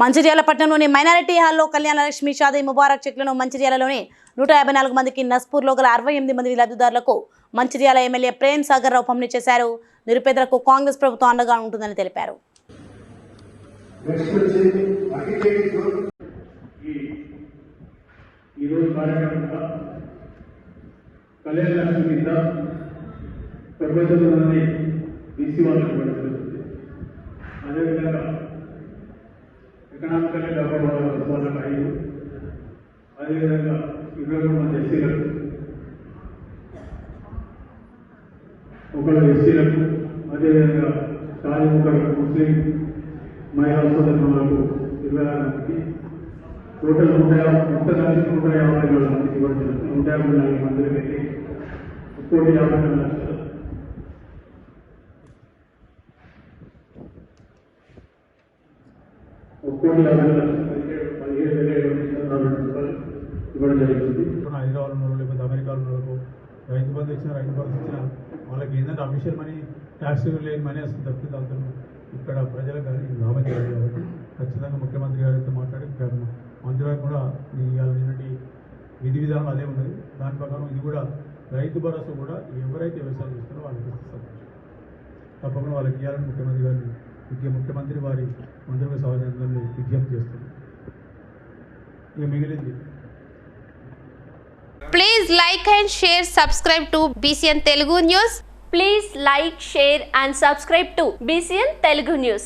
మంచిర్యాల పట్టణంలోని మైనారిటీ హాల్లో కళ్యాణలక్ష్మి షాదీ ముబారక్ చెక్లను మంచిర్యాలలోని నూట యాభై నాలుగు మందికి నస్పూర్లో గల అరవై ఎనిమిది మంది లబ్ధిదారులకు మంచిర్యాల ఎమ్మెల్యే ప్రేమ్ సాగర్ రావు పంపిణీ చేశారు. నిరుపేదలకు కాంగ్రెస్ ప్రభుత్వం అండగా ఉంటుందని తెలిపారు. కళ్యాణ లక్ష్మి కింద తొంభై తొమ్మిది మంది బీసీ వాళ్ళకి ఇవ్వడం జరుగుతుంది అదేవిధంగా ఎకనామికల్ డెవలప్మెంట్ వాళ్ళకి ఐదు అదేవిధంగా ఇరవై మూడు మంది ఎస్సీలకు ఒకరు ఎస్సీలకు అదేవిధంగా షాది ఒకరు ముస్లిం మహిళా సోదరులకు ఇరవై ఆరు మందికి. టోటల్ నూట యాభై నూట కలిసి నూట యాభై నాలుగు మందికి ఇవ్వడం జరుగుతుంది. నూట యాభై నాలుగు మందికి పెట్టి కోటి యాభై నాలుగు లక్షల ఒక కోటి లక్షలు పదిహేడు పదిహేడు వేల ఏడు వందల రూపాయలు ఇవ్వడం జరుగుతుంది హైదరాబాద్ ఉన్న లేకపోతే అమెరికాలో ఉన్న వాళ్ళకు రైతు బంధు ఇచ్చిన రైతు బంధు ఇచ్చిన వాళ్ళకి ఏంటంటే అఫీషియల్ మనీ ట్యాక్స్ లేని మనీ వస్తుంది తప్పితే దాంతో ఇక్కడ ప్రజలకు కానీ లాభం చేయాలి కాబట్టి ఖచ్చితంగా ముఖ్యమంత్రి గారితో మాట్లాడి ఇక్కడ మంత్రి కూడా ఇవాళ నిన్నటి విధి విధానం అదే ఉన్నది. దాని ప్రకారం ఇది కూడా రైతు భరోసా కూడా ఎవరైతే వ్యవసాయం చేస్తారో వాళ్ళకి ఇస్తారు తప్పకుండా వాళ్ళకి ఇవ్వాలని ముఖ్యమంత్రి గారిని ముఖ్య ముఖ్యమంత్రి వారి మంత్రిగా సమాజాన్ని విజ్ఞప్తి చేస్తున్నారు ఇక మిగిలింది Please like and share, subscribe to BCN Telugu News. Please like, share and subscribe to BCN Telugu News.